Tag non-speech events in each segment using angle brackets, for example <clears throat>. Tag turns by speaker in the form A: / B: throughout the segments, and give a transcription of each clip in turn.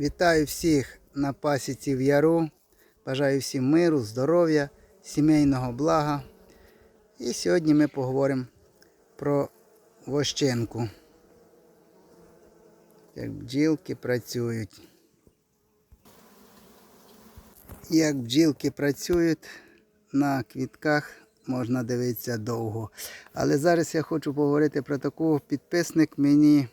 A: Вітаю всіх на пасіці в Яру. Бажаю всім миру, здоров'я, сімейного блага. І сьогодні ми поговоримо про вощенку. Як бджілки працюють. Як бджілки працюють на квітках можна дивитися довго. Але зараз я хочу поговорити про таку підписник мені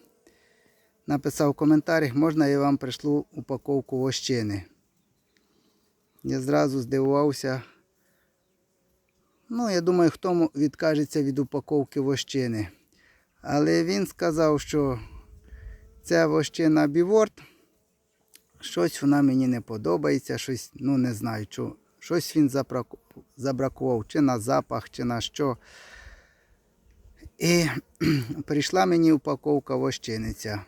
A: написав в коментарях, можна я вам пришлю упаковку вощини. Я зразу здивувався. Ну, я думаю, хто відкажеться від упаковки вощини. Але він сказав, що ця вощина біворд, щось вона мені не подобається, щось, ну не знаю, що, щось він забракував, чи на запах, чи на що. І <clears throat> прийшла мені упаковка вощиниця.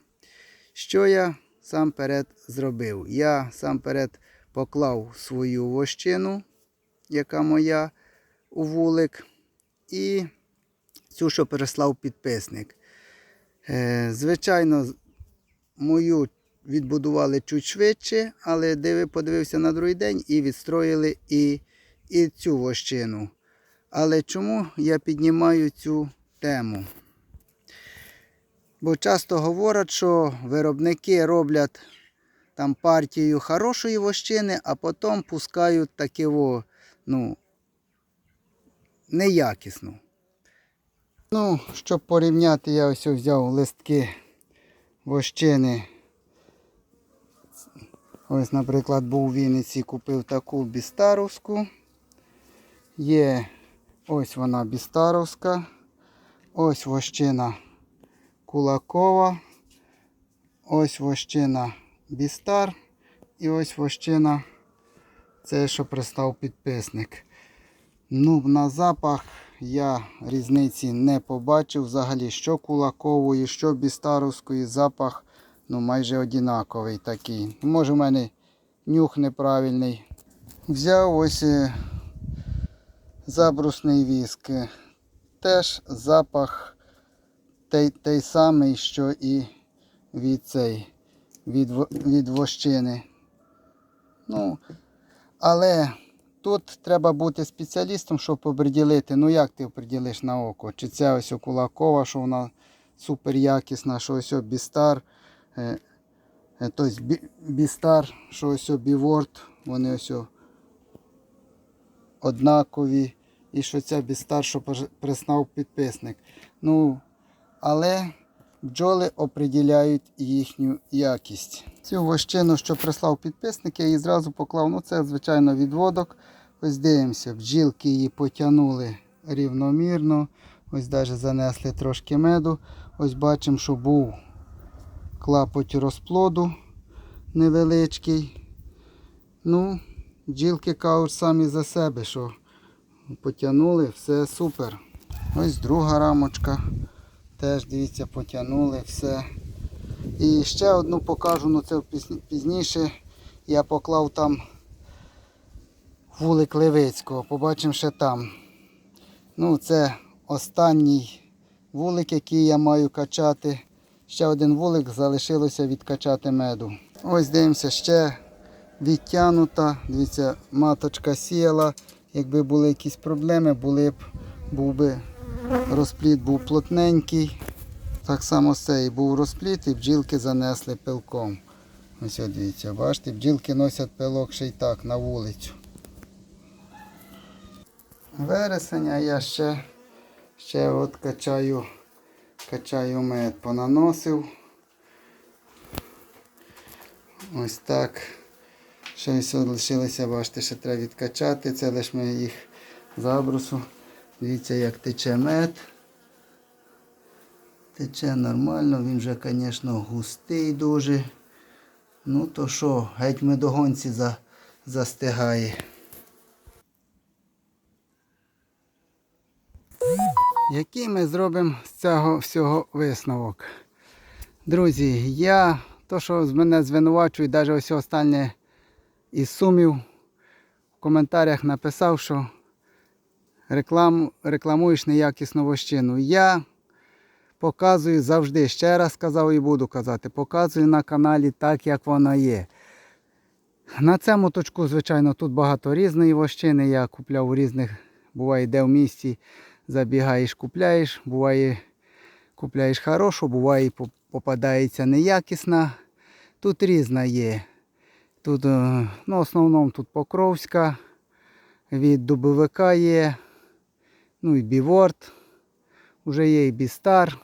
A: Що я сам перед зробив? Я сам перед поклав свою вощину, яка моя, у вулик, і цю, що переслав підписник. Е, звичайно, мою відбудували чуть швидше, але диви, подивився на другий день і відстроїли і, і цю вощину. Але чому я піднімаю цю тему? Бо часто говорять, що виробники роблять там партію хорошої вощини, а потім пускають таке ну, неякісну. Ну, щоб порівняти, я ось взяв листки вощини. Ось, наприклад, був у Вінниці, купив таку бістаровську. Є ось вона бістаровська. Ось вощина Кулакова. Ось вощина Бістар. І ось вощина це, що пристав підписник. Ну, на запах я різниці не побачив. Взагалі, що кулакової, що бістаровської запах ну, майже однаковий такий. Може, в мене нюх неправильний. Взяв ось е, забрусний віск. Теж запах той, той самий, що і від цей, від, від вощини. Ну, але тут треба бути спеціалістом, щоб оприділити. Ну як ти оприділиш на око? Чи це ось кулакова, що вона супер якісна, що ось бістар, тобто бістар, що ось біворд, вони ось однакові. І що ця бістар, що приснав підписник. Ну, але бджоли определяють їхню якість. Цю вощину, що прислав підписник, я її зразу поклав. Ну, це, звичайно, відводок. Ось дивимося, бджілки її потягнули рівномірно. Ось навіть занесли трошки меду. Ось бачимо, що був клапоть розплоду невеличкий. Ну, бджілки кажуть самі за себе, що потягнули, все супер. Ось друга рамочка. Теж дивіться, потягнули все. І ще одну покажу, ну це пізніше. Я поклав там вулик Левицького. Побачимо ще там. Ну, це останній вулик, який я маю качати. Ще один вулик залишилося відкачати меду. Ось дивимося, ще відтягнута. Дивіться, маточка сіяла. Якби були якісь проблеми, були б, був би розплід був плотненький. Так само цієї був розпліт і бджілки занесли пилком. Ось дивіться, бачите, бджілки носять пилок ще й так на вулицю. Вересень, а я ще, ще от качаю, качаю мед, понаносив. Ось так. Ще от лишилося, бачите, ще треба відкачати. Це лише ми їх забрусу. Дивіться, як тече мед. Тече нормально, він вже, звісно, густий дуже. Ну то що, геть медогонці за, застигає. Який ми зробимо з цього всього висновок? Друзі, я то, що з мене звинувачують, навіть ось останнє із сумів в коментарях написав, що реклам, рекламуєш неякісну вощину. Я Показую завжди, ще раз казав і буду казати, показую на каналі так, як воно є. На цьому точку, звичайно, тут багато різної вощини. Я купляв у різних, буває, де в місті забігаєш, купляєш, буває, купляєш хорошу, буває, попадається неякісна. Тут різна є. Тут, е, ну, в основному тут Покровська, від дубовика є, ну і Біворд, вже є і Бістар.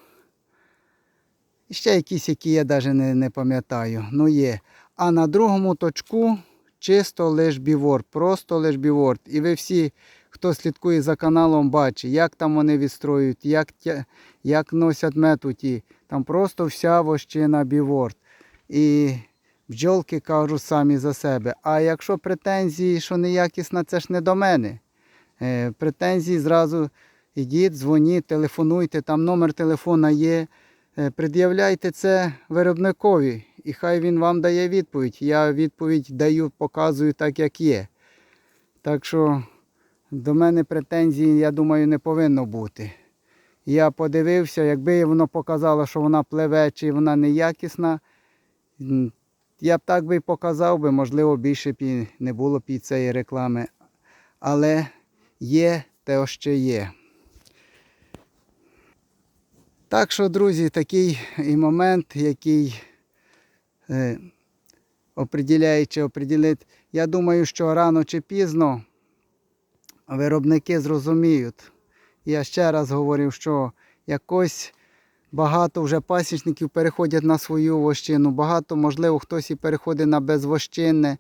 A: І ще якісь, які я навіть не, не пам'ятаю. Ну є. А на другому точку чисто лиш біворд, просто лиш біворд. І ви всі, хто слідкує за каналом, бачить, як там вони відстроюють, як, як носять метуті. Там просто вся вощина біворд. І бджолки кажуть самі за себе. А якщо претензії, що неякісна, це ж не до мене. Е, претензії зразу ідіть, дзвоніть, телефонуйте, там номер телефона є. Е, Пред'являйте це виробникові, і хай він вам дає відповідь. Я відповідь даю, показую так, як є. Так що до мене претензій, я думаю, не повинно бути. Я подивився, якби воно показало, що вона пливе чи вона неякісна, я б так би показав би, можливо, більше б не було і цієї реклами. Але є те, що є. Так що, друзі, такий і момент, який е, оприділяє чи оприділить. Я думаю, що рано чи пізно виробники зрозуміють. Я ще раз говорив, що якось багато вже пасічників переходять на свою вощину, багато, можливо, хтось і переходить на безвощинне.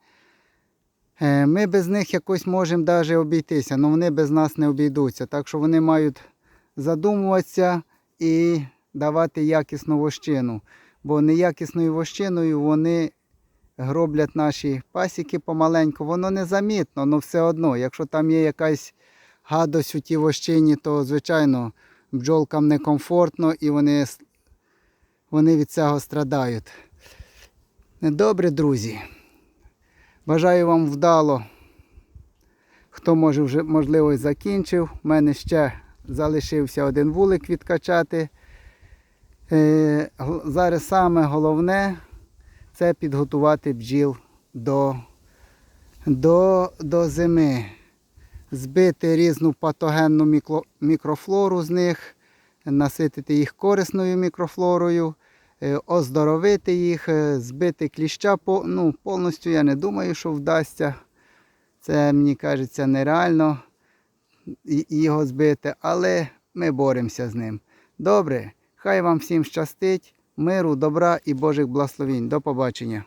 A: Е, Ми без них якось можемо навіть обійтися, але вони без нас не обійдуться. Так що вони мають задумуватися і давати якісну вощину. Бо неякісною вощиною вони гроблять наші пасіки помаленьку. Воно незамітно, але все одно, якщо там є якась гадость у тій вощині, то звичайно бджолкам некомфортно і вони, вони від цього страдають. Добре, друзі. Бажаю вам вдало. Хто може вже можливо закінчив. У мене ще залишився один вулик відкачати. Е, Зараз саме головне це підготувати бджіл до, до, до зими. Збити різну патогенну мікрофлору з них, наситити їх корисною мікрофлорою, оздоровити їх, е, збити кліща ну, повністю я не думаю, що вдасться. Це, мені кажеться, нереально його збити, але ми боремося з ним. Добре, хай вам всім щастить, миру, добра і Божих благословінь. До побачення.